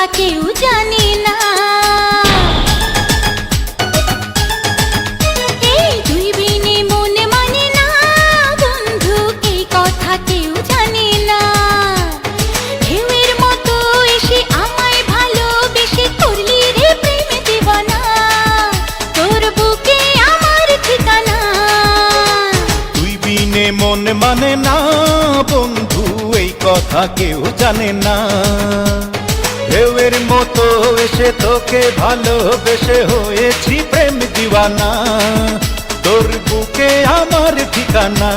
কথা কেউ জানি না। এই দুই বিনে মনে মানে না বন্ধু কথা কেউ জানি না। মতো এসে আমায় ভালোবেসে করলি রে প্রেমে দিবানা তোর বুকে আমার ঠিকানা। তুই বিনে মন মানে না বন্ধু, এই কথা কেউ জানে না। তোকে ভালোবেসে হয়েছি প্রেম দিওয়ানা। তোর বুকে আমার ঠিকানা।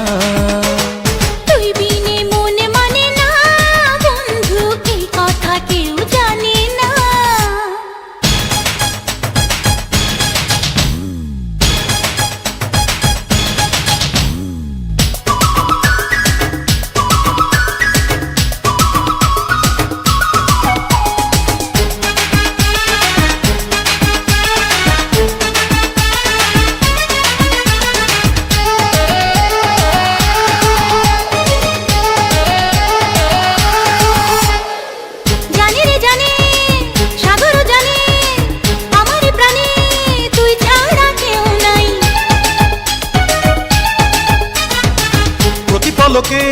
পলকে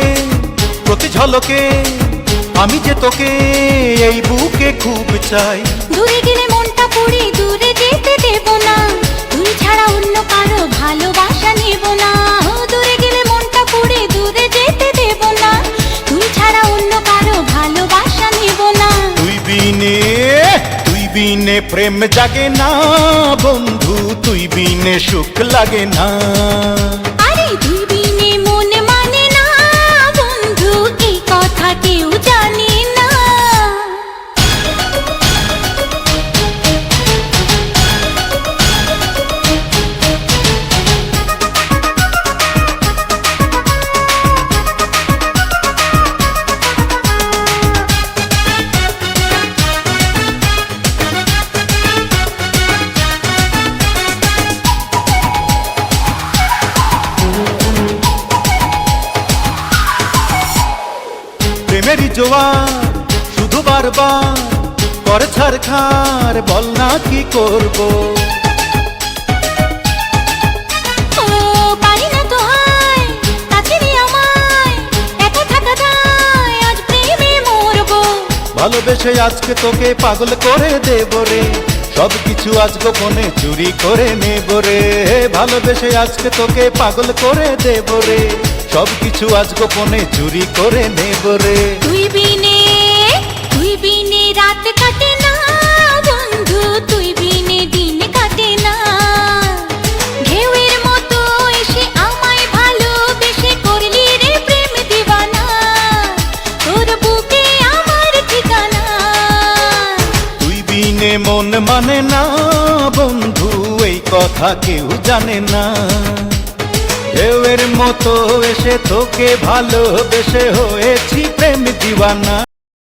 প্রতি ঝলকে আমি যে তোকে এই বুকে খুব চাই। দূরে গেলে মনটা পড়ে দূরে যেতে দেব না। তুই ছাড়া অন্য কারও ভালোবাসা নেব না। দূরে গেলে মনটা পড়ে দূরে যেতে দেব না। তুই ছাড়া অন্য কারও ভালোবাসা নেব না। তুই বিনে তুই বিনে প্রেম জাগে না বন্ধু তুই বিনে সুখ লাগে না। প্রেমেরই জোয়ার শুধু বারবার করে ছাড়খার বল না কি করব? ভালোবেসে আজকে তোকে পাগল করে দেব রে। সব কিছু আজ গোপনে চুরি করে নেব রে। ভালোবেসে আজকে তোকে পাগল করে দেব রে। সব কিছু আজ গোপনে চুরি করে নেব রে। তুই বিনে তুই বিনে রাত কাটে মন মানে না বন্ধু, এই কথা কেউ জানে না। ঢেউয়ের মতো এসে তোকে ভালোবেসে হয়েছি প্রেম দিওয়ানা।